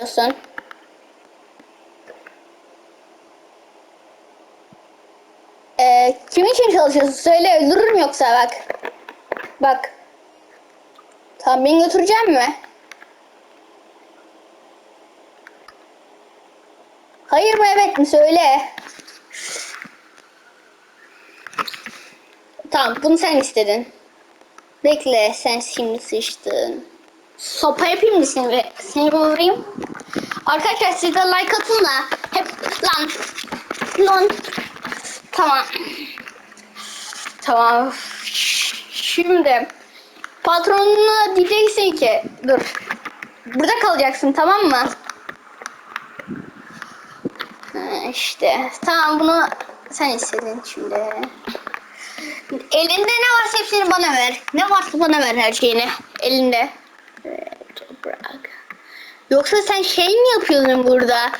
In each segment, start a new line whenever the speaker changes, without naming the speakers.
çalışıyorsun? Ee, kimin için çalışıyorsun? Söyle öldürürüm yoksa bak. Bak. Tamam beni götürecek mi? Hayır mı evet mi söyle. Tamam bunu sen istedin. Bekle sen şimdi sıçtın. Sopa yapayım mı seni? Seni vurayım. Arkadaşlar siz de like atın da hep lan lan. Tamam. Tamam. Şimdi patronuna diyeceksin ki dur. Burada kalacaksın tamam mı? İşte. Tamam bunu sen istedin şimdi. Elinde ne varsa hepsini bana ver. Ne varsa bana ver her şeyini. Elinde. Evet. Yoksa sen şey mi yapıyordun burada?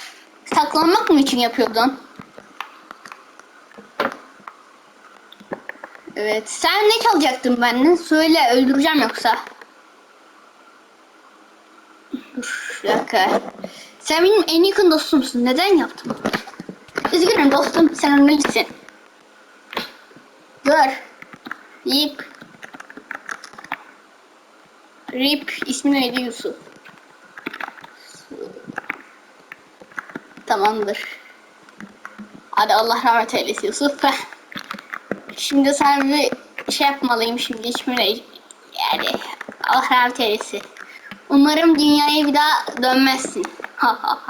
Saklanmak mı için yapıyordun? Evet. Sen ne çalacaktın benden? Söyle öldüreceğim yoksa. Dur dakika. Sen benim en yakın dostumsun. Neden yaptın? Üzgünüm dostum. Sen ölmelisin. Gör. Yip. Rip ismi neydi Yusuf? Tamamdır. Hadi Allah rahmet eylesin Yusuf. Şimdi sana bir şey yapmalıyım şimdi ismini yani Allah rahmet eylesin. Umarım dünyaya bir daha dönmezsin.